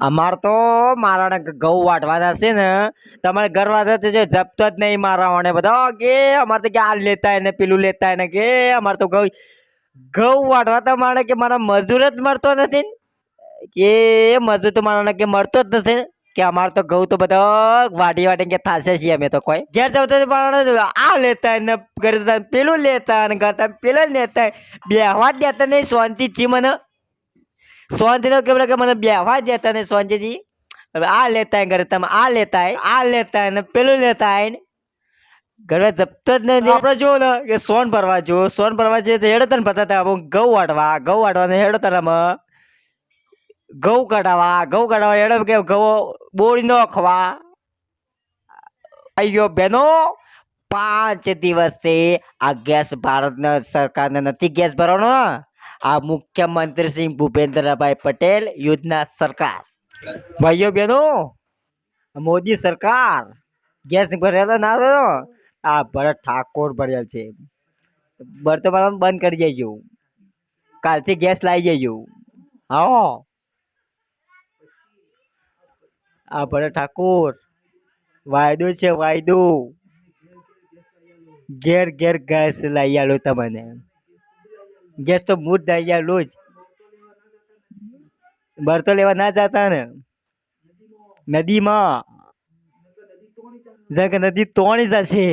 અમાર તો મારા ઘઉં વાટવાના છે ને. તમારે ઘર વાળા તો જો જપતો જ નહીં મારા વાણે બધા. કે અમારે તો કે આ લેતા ને પેલું લેતા ને કે અમારે તો ઘઉં ઘઉં વાટવા તો મારે કે મારા મજૂર જ મળતો નથી. કે મજૂર તો મારા કે મળતો જ નથી કે અમારે તો ઘઉં તો બધા વાટી વાટી કે થાશે છીએ અમે તો કોઈ. ઘેર જવતો આ લેતા ને કરતા પેલું લેતા ને કરતા પેલું લેતા. બેહવા જ દેતા નહીં શાંતિ જી મને. તો કેવડે કે મને બેહવા જતા ને સોનજીજી હવે આ લેતા ઘરે તમે આ લેતા આ લેતા ને પેલું લેતા ને. ઘરે જપતો જ નથી આપણે જો ને કે સોન ભરવા જો, સોન ભરવા જઈએ તો હેડો તને બતાતા હું ઘઉં વાટવા ઘઉં વાટવાને હેડો તને ઘઉં કઢાવા ઘઉં કઢાવા હેડો કે ઘઉં બોળી નોખવા. ગયો બેનો, પાંચ દિવસથી આ ગેસ ભારતના સરકારને નથી ગેસ ભરવાનો. આ મુખ્યમંત્રી સિંહ ભૂપેન્દ્રભાઈ પટેલ યોજના સરકાર. ભાઈઓ, બહેનો, મોદી સરકાર. ગેસ ભર્યા ના તો? આ ભરત ઠાકોર ભરેલ છે. વર્તમાન બંધ કરી દેજો. કાલથી ગેસ લાવી જજો હા આ ભરત ઠાકોર. વાયદો છે, વાયદો. ઘેર ઘેર ગેસ લઈ આલો તમને. ગેસ તો મૂળ થઈ ગયા લૂજ. બર તો લેવા ના જતા ને. નદીમાં. જગ નદી તોણી જશે